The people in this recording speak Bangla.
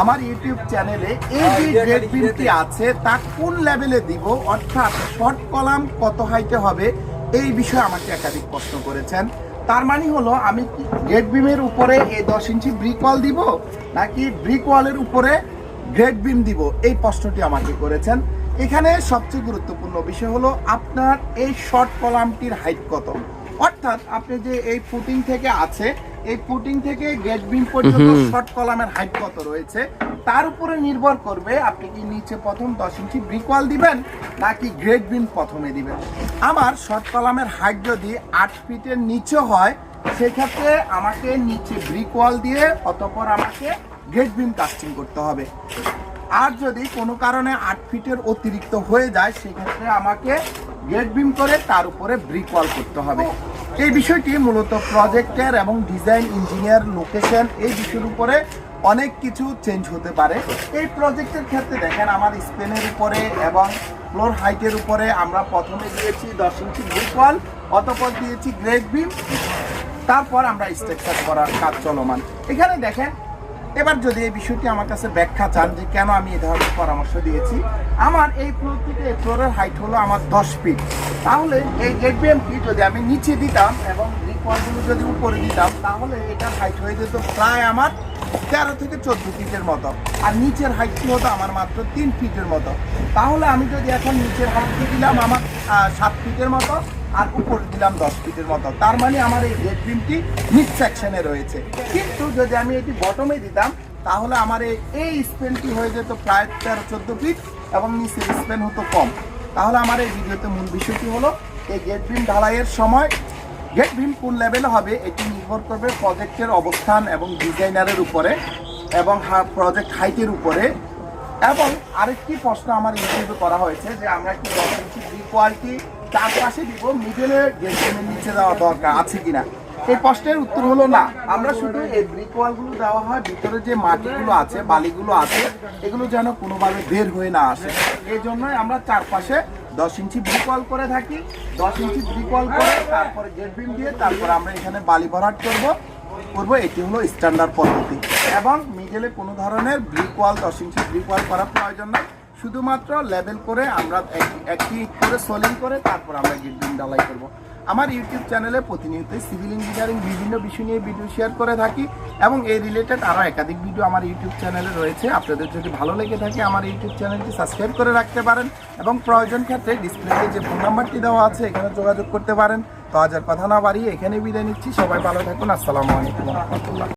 আমার ইউটিউব চ্যানেলে এই যে গ্রেড বিমটি আছে তা কোন লেভেলে দিব? অর্থাৎ শর্ট কলাম কত হাইটে হবে? এই বিষয়ে আমাকে একাধিক প্রশ্ন করেছেন। তার মানে হলো আমি কি গ্রেড বিমের উপরে এই দশ ইঞ্চি ব্রিক ওয়াল দিব নাকি ব্রিক ওয়ালের উপরে গ্রেড বিম দিব? এই প্রশ্নটি আমাকে করেছেন। এখানে সবচেয়ে গুরুত্বপূর্ণ বিষয় হলো আপনার এই শর্ট কলামটির হাইট কত? অর্থাৎ আপনি যে এই ফুটিং থেকে আছে এই ফুটিং থেকে গেট বিম পর্যন্ত শর্ট কলামের হাইট কত রয়েছে তার উপরে নির্ভর করবে আপনি কি নিচে প্রথম দশ ইঞ্চি ব্রিক ওয়াল দিবেন নাকি গ্রেড বিম প্রথমে দিবেন। আমার শর্ট কলামের হাইট যদি আট ফিটের নিচে হয় সেক্ষেত্রে আমাকে নিচে ব্রিক ওয়াল দিয়ে অতপর আমাকে গ্রেড বিম কাস্টিং করতে হবে। আর যদি কোনো কারণে আট ফিটের অতিরিক্ত হয়ে যায় সেক্ষেত্রে আমাকে গেট বিম করে তার উপরে ব্রিক ওয়াল করতে হবে। এই বিষয়টি মূলত প্রজেক্টের এবং ডিজাইন ইঞ্জিনিয়ার লোকেশন এই বিষয়ের উপরে অনেক কিছু চেঞ্জ হতে পারে। এই প্রজেক্টের ক্ষেত্রে দেখেন আমার স্পেনের উপরে এবং ফ্লোর হাইটের উপরে আমরা প্রথমে দিয়েছি দশ ইঞ্চি ব্রিক ওয়াল অতপর দিয়েছি গ্রেড বিম তারপর আমরা স্ট্রাকচার করার কাজ চলমান। এখানে দেখেন এবার যদি এই বিষয়টি আমার কাছে ব্যাখ্যা চান যে কেন আমি এ ধরনের পরামর্শ দিয়েছি, আমার এই ফ্লোর থেকে এই ফ্লোরের হাইট হলো আমার দশ ফিট তাহলে এই গেট বিএমটি যদি আমি নিচে দিতাম এবং রিকোয়ারগুলো যদি উপরে দিতাম, তাহলে এটার হাইট হয়ে যেত প্রায় আমার তেরো থেকে চোদ্দ ফিটের মতো। আর নিচের হাইটটি হতো আমার মাত্র তিন ফিটের মতো। তাহলে আমি যদি এখন নিচের হাইটটি দিলাম আমার সাত ফিটের মতো, আর উপরে দিলাম দশ ফিটের মতো। তার মানে আমার এই গেট বিমটি মিড সেকশনে রয়েছে। কিন্তু যদি আমি এটি বটমে দিতাম, তাহলে আমার এই- এই স্পেনটি হয়ে যেত প্রায় তেরো চোদ্দ ফিট এবং নিচের স্পেন হতো কম। তাহলে আমার এই ভিডিওতে মূল বিষয়টি হলো, এই গেট বিম ঢালাইয়ের সময় গেট বিম কোন লেভেলে হবে, এটি নির্ভর করবে প্রজেক্টের অবস্থান এবং ডিজাইনারের উপরে এবং প্রজেক্ট হাইটের উপরে। এবং আরেকটি প্রশ্ন আমার ইউটিউবে করা হয়েছে যে আমরা কি দশ ইঞ্চি ব্রিক কোয়ালিটি চারপাশে দিব মিডলে গেটের নিচে দেওয়া দরকার, আছে কিনা? এই প্রশ্নের উত্তর হলো না। আমরা শুধু এই ব্রিক ওয়ালগুলো দেওয়া হয়, ভিতরে যে মাটিগুলো আছে, বালিগুলো আছে, এগুলো যেন কোনোভাবে বের হয়ে না আসে। এই জন্যই আমরা চারপাশে দশ ইঞ্চি ব্রিকল করে থাকি, দশ ইঞ্চি ব্রিকল করে তারপরে গেট বিম দিয়ে তারপরে আমরা এখানে বালি ভরাট করব। করব, এটি হলো স্ট্যান্ডার্ড পদ্ধতি। এবং মিডলে কোনো ধরনের ব্রিকল দশ ইঞ্চি ব্রিকল করার প্রয়োজন নাই। শুধুমাত্র লেভেল করে আমরা এক- একটি করে সোলিং করে তারপর আমরা বিম ডালাই করব। আমার ইউটিউব চ্যানেলে প্রতিনিয়ত সিভিল ইঞ্জিনিয়ারিং বিভিন্ন বিষয় নিয়ে ভিডিও শেয়ার করে থাকি এবং এই রিলেটেড আরও একাধিক ভিডিও আমার ইউটিউব চ্যানেলে রয়েছে। আপনাদের যদি ভালো লেগে থাকে আমার ইউটিউব চ্যানেলটি সাবস্ক্রাইব করে রাখতে পারেন এবং প্রয়োজন ক্ষেত্রে ডিসপ্লেতে যে ফোন নাম্বারটি দেওয়া আছে এখানে যোগাযোগ করতে পারেন। তো আজ আর কথা না বাড়িয়ে এখানে বিদায় নিচ্ছি। সবাই ভালো থাকুন। আসসালামু আলাইকুম রহমতুল্লাহ।